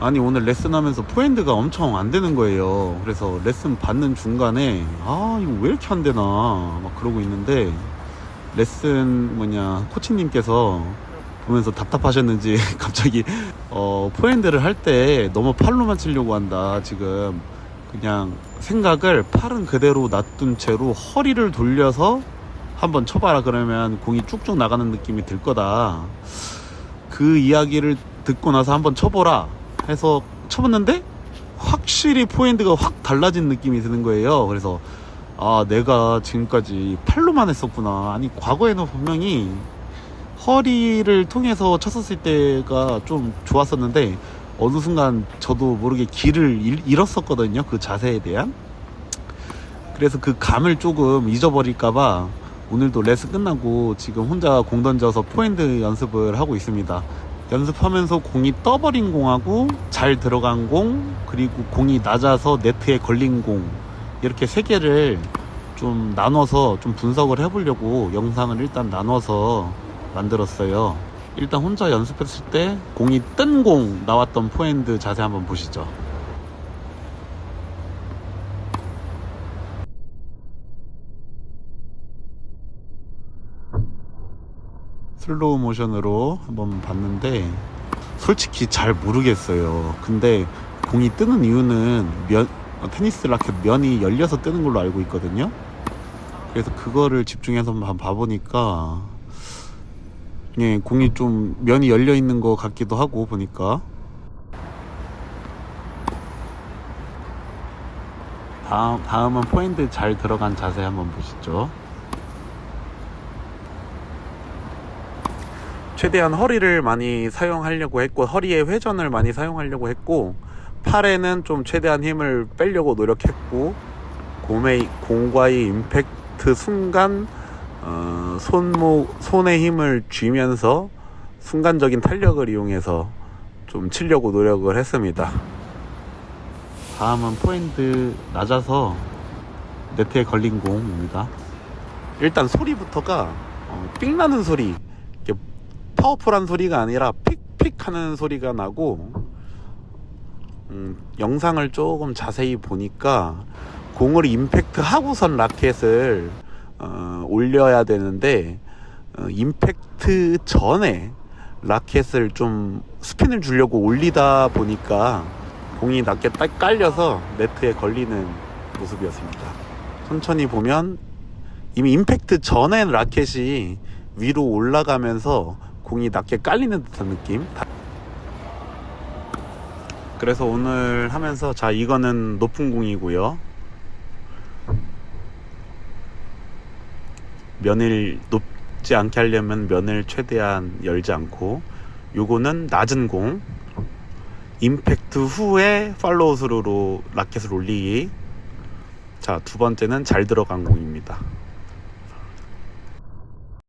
아니 오늘 레슨 하면서 포핸드가 엄청 안 되는 거예요. 그래서 레슨 받는 중간에 아 이거 왜 이렇게 안 되나? 막 그러고 있는데 레슨 뭐냐 코치님께서 보면서 답답하셨는지 갑자기 어 포핸드를 할 때 너무 팔로만 치려고 한다 지금. 그냥 생각을 팔은 그대로 놔둔 채로 허리를 돌려서 한번 쳐봐라 그러면 공이 쭉쭉 나가는 느낌이 들 거다. 그 이야기를 듣고 나서 한번 쳐보라 해서 쳐봤는데 확실히 포핸드가 확 달라진 느낌이 드는 거예요. 그래서 아 내가 지금까지 팔로만 했었구나. 아니 과거에는 분명히 허리를 통해서 쳤었을 때가 좀 좋았었는데 어느 순간 저도 모르게 길을 잃- 잃었었거든요 그 자세에 대한. 그래서 그 감을 조금 잊어버릴까봐 오늘도 레슨 끝나고 지금 혼자 공 던져서 포핸드 연습을 하고 있습니다 연습하면서 공이 떠버린 공하고 잘 들어간 공 그리고 공이 낮아서 네트에 걸린 공 이렇게 세 개를 좀 나눠서 좀 분석을 해보려고 영상을 일단 나눠서 만들었어요. 일단 혼자 연습했을 때 공이 뜬 공 나왔던 포핸드 자세 한번 보시죠. 슬로우 모션으로 한번 봤는데 솔직히 잘 모르겠어요. 근데 공이 뜨는 이유는 면, 어, 테니스 라켓 면이 열려서 뜨는 걸로 알고 있거든요. 그래서 그거를 집중해서 한번 봐보니까 예, 공이 좀 면이 열려 있는 것 같기도 하고 보니까 다음 다음은 포인트 잘 들어간 자세 한번 보시죠. 최대한 허리를 많이 사용하려고 했고 허리에 회전을 많이 사용하려고 했고 팔에는 좀 최대한 힘을 빼려고 노력했고 공의 공과의 임팩트 순간 어, 손목 손의 힘을 쥐면서 순간적인 탄력을 이용해서 좀 치려고 노력을 했습니다. 다음은 포핸드 낮아서 네트에 걸린 공입니다. 일단 소리부터가 어, 삑 나는 소리, 파워풀한 소리가 아니라 픽픽 하는 소리가 나고 음, 영상을 조금 자세히 보니까 공을 임팩트 하고선 라켓을 어, 올려야 되는데 어, 임팩트 전에 라켓을 좀 스핀을 주려고 올리다 보니까 공이 낮게 딱 깔려서 네트에 걸리는 모습이었습니다. 천천히 보면 이미 임팩트 전에 라켓이 위로 올라가면서 공이 낮게 깔리는 듯한 느낌. 그래서 오늘 하면서 자 이거는 높은 공이고요. 면을 높지 않게 하려면 면을 최대한 열지 않고 요거는 낮은 공 임팩트 후에 팔로우 스루로 라켓을 올리기 자 두 번째는 잘 들어간 공입니다